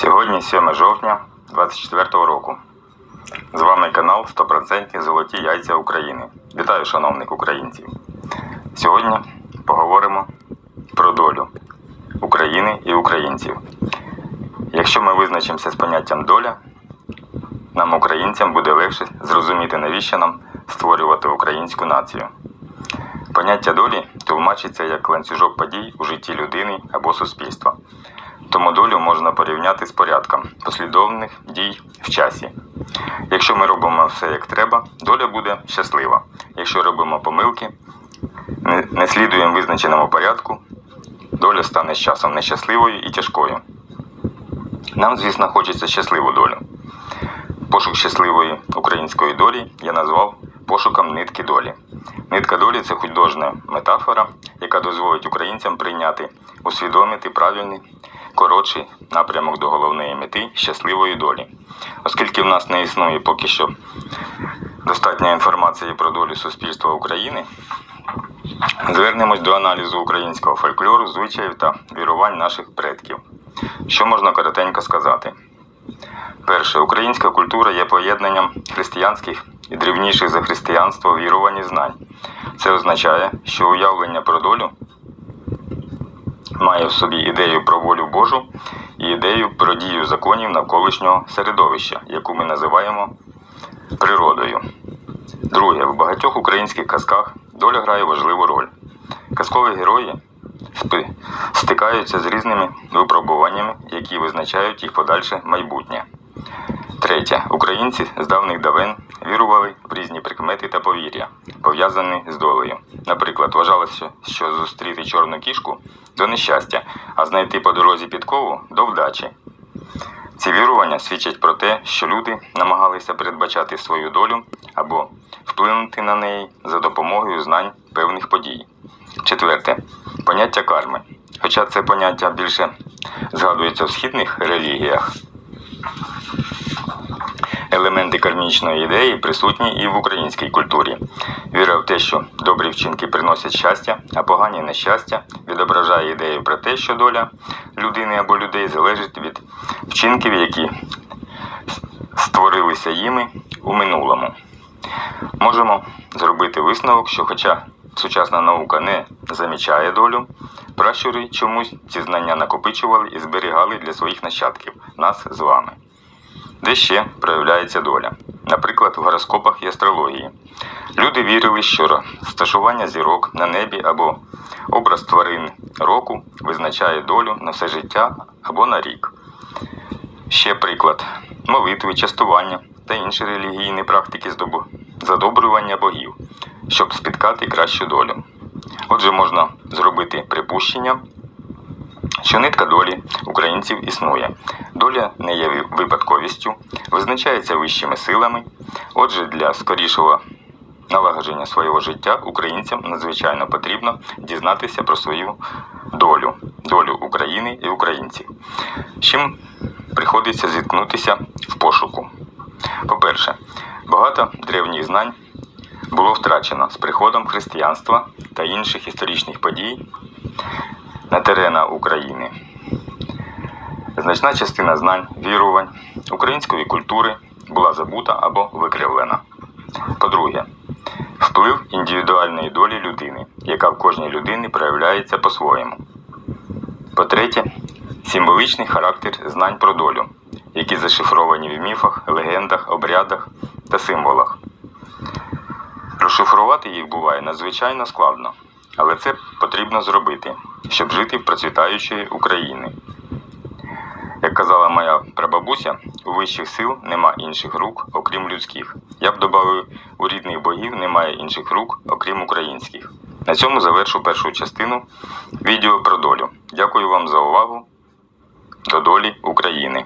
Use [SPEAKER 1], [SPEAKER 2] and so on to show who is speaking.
[SPEAKER 1] Сьогодні 7 жовтня 24 року. З вами канал 100% Золоті Яйця України. Вітаю, шановних українців. Сьогодні поговоримо про долю України і українців. Якщо ми визначимося з поняттям доля, нам, українцям, буде легше зрозуміти, навіщо нам створювати українську націю. Поняття долі тлумачиться як ланцюжок подій у житті людини або суспільства. Тому долю можна порівняти з порядком послідовних дій в часі. Якщо ми робимо все як треба, доля буде щаслива. Якщо робимо помилки, не, слідуємо визначеному порядку, доля стане з часом нещасливою і тяжкою. Нам, звісно, хочеться щасливу долю. Пошук щасливої української долі я назвав пошуком нитки долі. Нитка долі це художня метафора, яка дозволить українцям прийняти, усвідомити правильний, коротший напрямок до головної мети щасливої долі. Оскільки в нас не існує поки що достатньо інформації про долю суспільства України, звернемось до аналізу українського фольклору, звичаїв та вірувань наших предків. Що можна коротенько сказати? Перше, українська культура є поєднанням християнських і древніших за християнство вірувань і знань. Це означає, що уявлення про долю має в собі ідею про волю Божу і ідею про дію законів навколишнього середовища, яку ми називаємо природою. Друге, в багатьох українських казках доля грає важливу роль. Казкові герої стикаються з різними випробуваннями, які визначають їх подальше майбутнє. Третє. Українці з давних давен вірували в різні прикмети та повір'я, пов'язані з долею. Наприклад, вважалося, що зустріти чорну кішку до нещастя, а знайти по дорозі підкову до вдачі. Ці вірування свідчать про те, що люди намагалися передбачати свою долю або вплинути на неї за допомогою знань певних подій. Четверте. Поняття карми. Хоча це поняття більше згадується в східних релігіях, елементи кармічної ідеї присутні і в українській культурі. Віра в те, що добрі вчинки приносять щастя, а погані нещастя, відображає ідею про те, що доля людини або людей залежить від вчинків, які створилися їми у минулому. Можемо зробити висновок, що хоча сучасна наука не замічає долю, пращури чомусь ці знання накопичували і зберігали для своїх нащадків, нас з вами. Де ще проявляється доля? Наприклад, в гороскопах і астрології. Люди вірили, що розташування зірок на небі або образ тварин року визначає долю на все життя або на рік. Ще приклад молитви, частування та інші релігійні практики задобрювання богів, щоб спіткати кращу долю. Отже, можна зробити припущення, що нитка долі українців існує. Доля не є випадковістю, визначається вищими силами. Отже, для скорішого налагодження свого життя українцям надзвичайно потрібно дізнатися про свою долю, долю України і українців. З чим приходиться зіткнутися в пошуку. По-перше, багато древніх знань було втрачено з приходом християнства та інших історичних подій на теренах України. Значна частина знань, вірувань, української культури була забута або викривлена. По-друге, вплив індивідуальної долі людини, яка в кожній людині проявляється по-своєму. По-третє, символічний характер знань про долю, які зашифровані в міфах, легендах, обрядах та символах. Розшифрувати їх буває надзвичайно складно, але це потрібно зробити, щоб жити в процвітаючої України. Казала моя прабабуся, у вищих сил нема інших рук, окрім людських. Я б додав, у рідних богів немає інших рук, окрім українських. На цьому завершу першу частину відео про долю. Дякую вам за увагу. До долі України.